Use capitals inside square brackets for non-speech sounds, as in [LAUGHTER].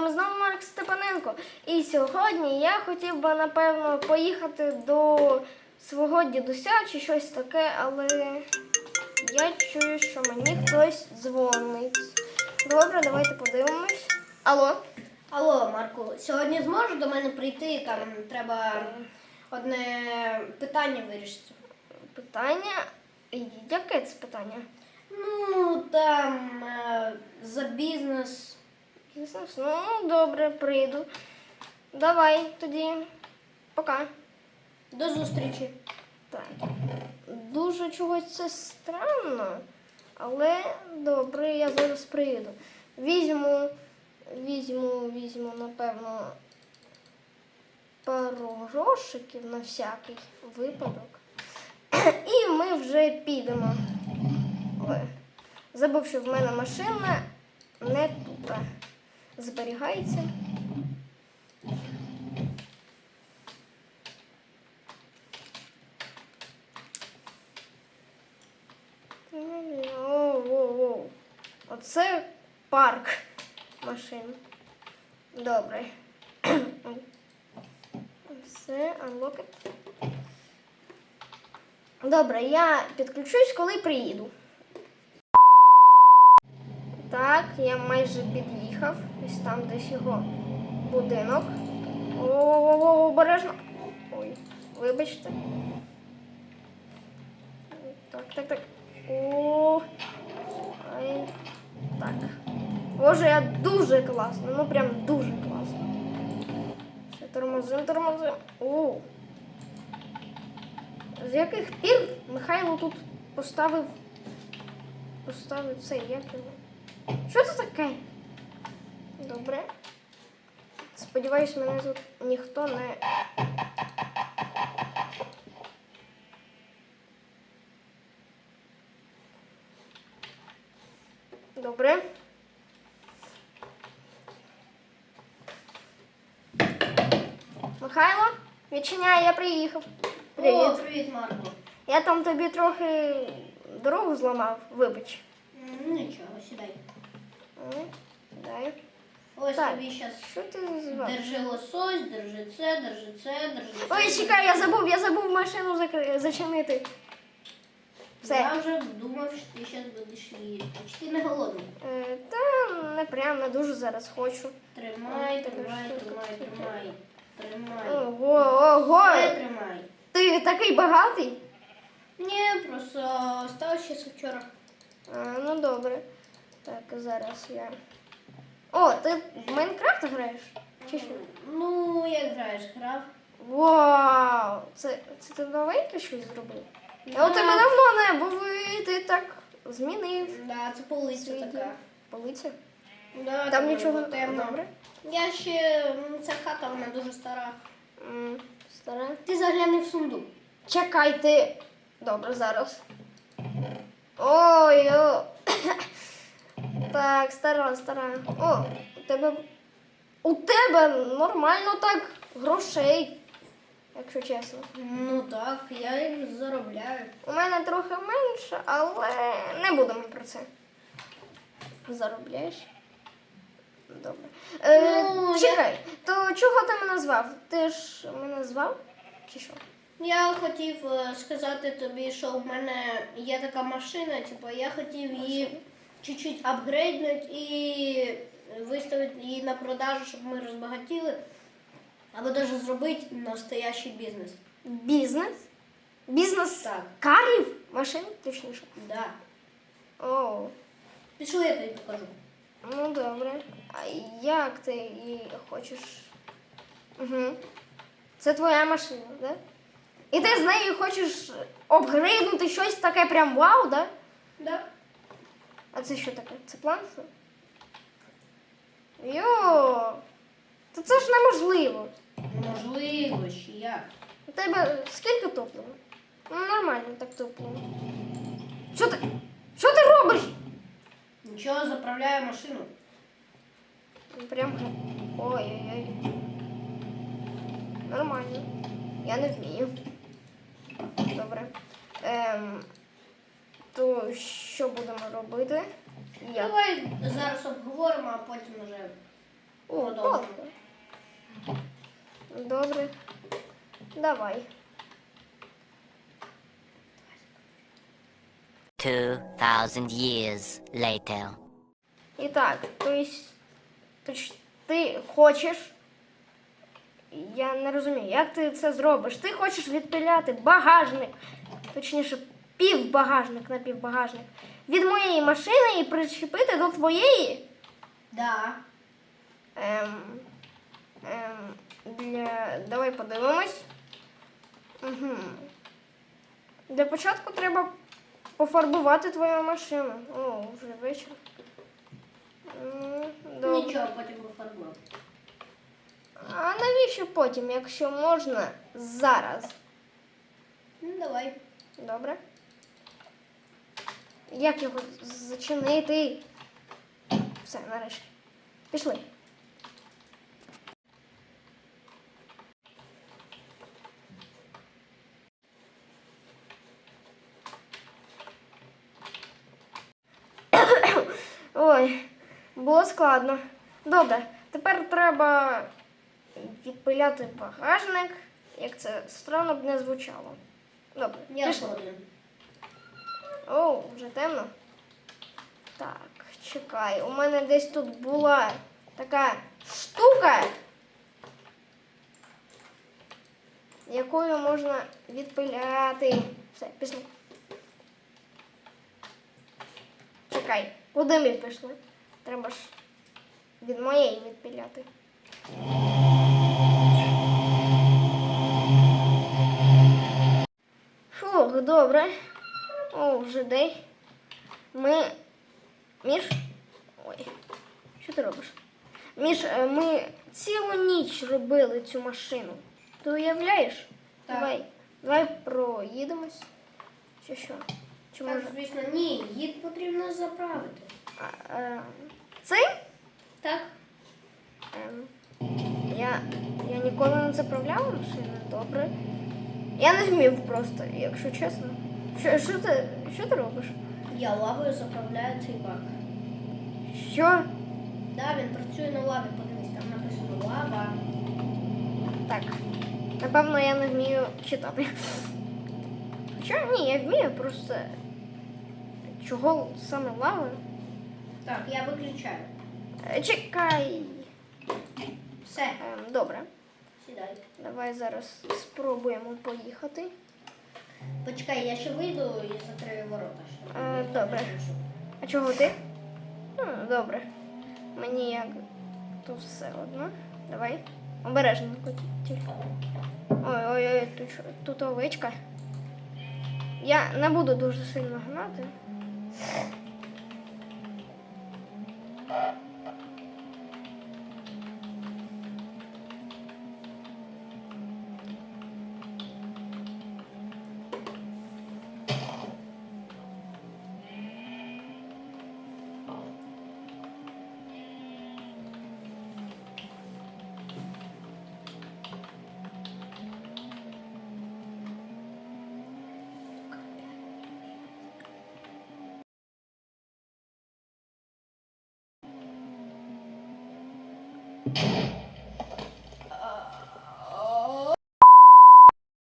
вами знову Марк Степаненко. І сьогодні я хотів би, напевно, поїхати до свого дідуся чи щось таке, але я чую, що мені хтось дзвонить. Добре, давайте подивимось. Алло? Алло, Марку, сьогодні зможеш до мене прийти? Там треба одне питання вирішити. Питання? Яке це питання? Ну, там е, за бізнес. Ну, добре, прийду. Давай тоді. Пока. До зустрічі. Так. Дуже чогось це странно, але добре, я зараз прийду. Візьму, візьму, візьму, напевно, пару грошиків на всякий випадок. І ми вже підемо. Ой, забув, що в мене машина не тут. Зберігається. Оу-оу-оу. Оце парк машин. Добре. [CLEARS THROAT] Все, unlock it. Добре, я підключусь, коли приїду. Так, я майже під'їхав. Ось там десь його будинок. О, обережно. Ой, вибачте. Так, так, так. О. Ай. Так. Боже, я дуже класно. Ну прям дуже класно. Ще тормозим, тормозим. О. З яких пір Михайло тут поставив. Поставив це, як його? Що це таке? Добре. Сподіваюсь, мене тут ніхто не. Добре. Михайло, відчиняй, я приїхав. О, Привіт. привіт, Марку. Я там тобі трохи дорогу зламав, вибач. Нічого, сідай. М, Дай. Ось Так. тобі зараз. Що ти звав? Держи лосось, держи це, держи це, держи це. Ой, чекай, я забув, я забув машину закри... зачинити. Все. Я вже думав, що ти зараз будеш їсти. Чи ти не голодний? Е, та не прям не дуже зараз хочу. Тримай, Ой, тримай, штука тримай, тримай. Тримай. Ого, ого! Все тримай. Ти такий багатий? Ні, просто став ще з вчора. А, ну добре. Так, зараз я. О, ти в Майнкрафт граєш? Чи що? Ну, як граєш, грав? Вау! Це, це ти новеньке щось зробив? Я у тебе давно не був і ти так змінив. Да, це полиця свій така. Полиця? Да, Там нічого не темно. добре. Я ще м, ця хата, вона дуже стара. М, Стара. Ти загляни в сундук. Чекай ти. Добре, зараз. Ой, о. [COUGHS] Так, стара, стара. О, у тебе. У тебе нормально так грошей, якщо чесно. Ну так, я їх заробляю. У мене трохи менше, але не будемо про це. Заробляєш? Добре. Е, Ну, я- чекай, то чого ти мене звав? Ти ж мене звав? Чи що? Я хотів е, сказати тобі, що в мене є така машина, типу, я хотів її чуть-чуть апгрейднути і виставити її на продажу, щоб ми розбагатіли. Або навіть зробити настоящий бізнес. Бізнес? Бізнес Так. карів? Машин, точніше. Да. О, Пішли, я тобі покажу. ну добре. А як ти її хочеш? Угу. Це твоя машина, да? І ти з нею хочеш обгрейднути щось таке прям вау, да? Да. А це що таке? Це план? що? Йо! То це ж неможливо. Можливо, ще як. У тебе скільки топлива? Ну, нормально так топлива. Що ти? Що ти робиш? Нічого, заправляю машину. Прям. Ой-ой-ой. Нормально. Я не вмію. Добре. Ем, то що будемо робити? Як? Давай зараз обговоримо, а потім вже О, Продовжимо. палка. Добре. Давай. 2,000 years later. І так, то есть, то ж ти хочеш. Я не розумію, як ти це зробиш? Ти хочеш відпиляти багажник, точніше, півбагажник на півбагажник від моєї машини і причепити до твоєї. Да. Ем, ем, для... Давай подивимось. Угу. Для початку треба пофарбувати твою машину. О, вже вечір. Добре. Нічого, потім пофарбуємо. Навіщо потім, якщо можна зараз? Ну, давай. Добре. Як його зачинити? Все, нарешті. Пішли. Ой, було складно. Добре, тепер треба відпиляти багажник, як це странно б не звучало. Добре, Я згоден. О, вже темно. Так, чекай. У мене десь тут була така штука, якою можна відпиляти. Все, пішли. Чекай, куди ми пішли? Треба ж від моєї відпиляти. Добре. О, вже день. Ми. Міш. Ой, що ти робиш? Міш, е, ми цілу ніч робили цю машину. Ти уявляєш? Так. Давай. Давай проїдемось. Чи що? Чи Так, може? звісно, ні, їд потрібно заправити. А, е, цей? Так? Ем, я, я ніколи не заправляла машину, добре. Я не вмів просто, якщо чесно. Що, що, ти, що ти робиш? Я лавою заправляю цей бак. Що? Да, він працює на лаві, подивись, там написано лава. Так. Напевно, я не вмію читати. Хоча ні, я вмію, просто чого саме лава? Так, я виключаю. Е, Чекай. Все, Ем, добре. Сідай. Давай зараз спробуємо поїхати. Почекай, я ще вийду і закрию ворота. ще. Е, Я добре. А чого ти? М, добре. Мені як то все одно. Давай. Обережно тільки. Ой-ой-ой, тут, що- тут овечка. Я не буду дуже сильно гнати. you.